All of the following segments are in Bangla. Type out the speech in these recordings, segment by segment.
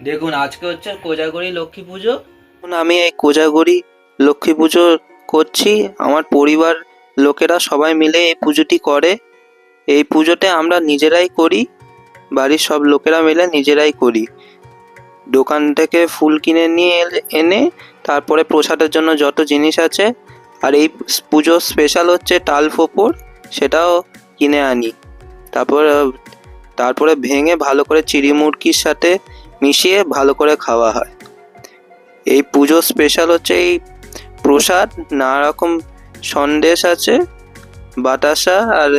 দেখুন, আজকে হচ্ছে কোজাগরি লক্ষ্মী পুজো। আমি এই কোজাগরি লক্ষ্মী পুজো করছি। আমার পরিবার লোকেরা সবাই মিলে এই পুজোটি করে। এই পুজোতে আমরা নিজেরাই করি, বাড়ির সব লোকেরা মিলে নিজেরাই করি। দোকান থেকে ফুল কিনে নিয়ে এনে তারপরে প্রসাদের জন্য যত জিনিস আছে, আর এই পুজোর স্পেশাল হচ্ছে টাল ফোপর সেটাও কিনে আনি। তারপর, তারপরে ভেঙে ভালো করে চিড়ি মুরগির সাথে মিশিয়ে ভালো করে খাওয়া হয়। এই পুজো স্পেশাল হচ্ছে এই প্রসাদ, নানা রকম সন্দেশ আছে, বাতাসা আর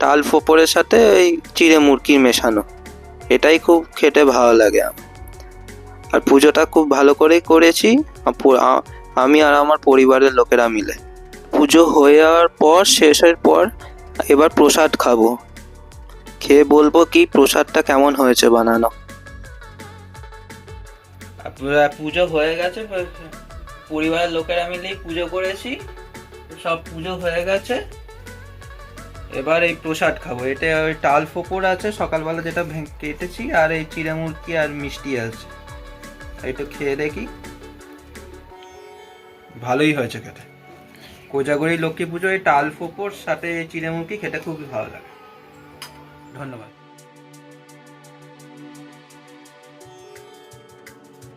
তাল ফোপরের সাথে ওই চিড়ে মুরগি মেশানো। এটাই খুব খেতে ভালো লাগে আর পুজোটা খুব ভালো করেই করেছি আমি আর আমার পরিবারের লোকেরা মিলে। পুজো হয়ে যাওয়ার পর, শেষের পর এবার প্রসাদ খাব। খেয়ে বলব কি, প্রসাদটা কেমন হয়েছে বানানো? পুজো হয়ে গেছে পরিবারের লোকেরা মিলেই পুজো করেছি, সব পুজো হয়ে গেছে। এবার এই প্রসাদ খাব। এটা ওই টাল ফোপর আছে, সকালবেলা যেটা কেটেছি, আর এই চিড়ে মুরগি আর মিষ্টি আছে। একটু খেয়ে দেখি। ভালোই হয়েছে খেতে। কোজাগরি লক্ষ্মী পুজো এই টাল ফোপর সাথে চিড়ে মুরগি খেতে খুবই ভালো লাগে। ধন্যবাদ।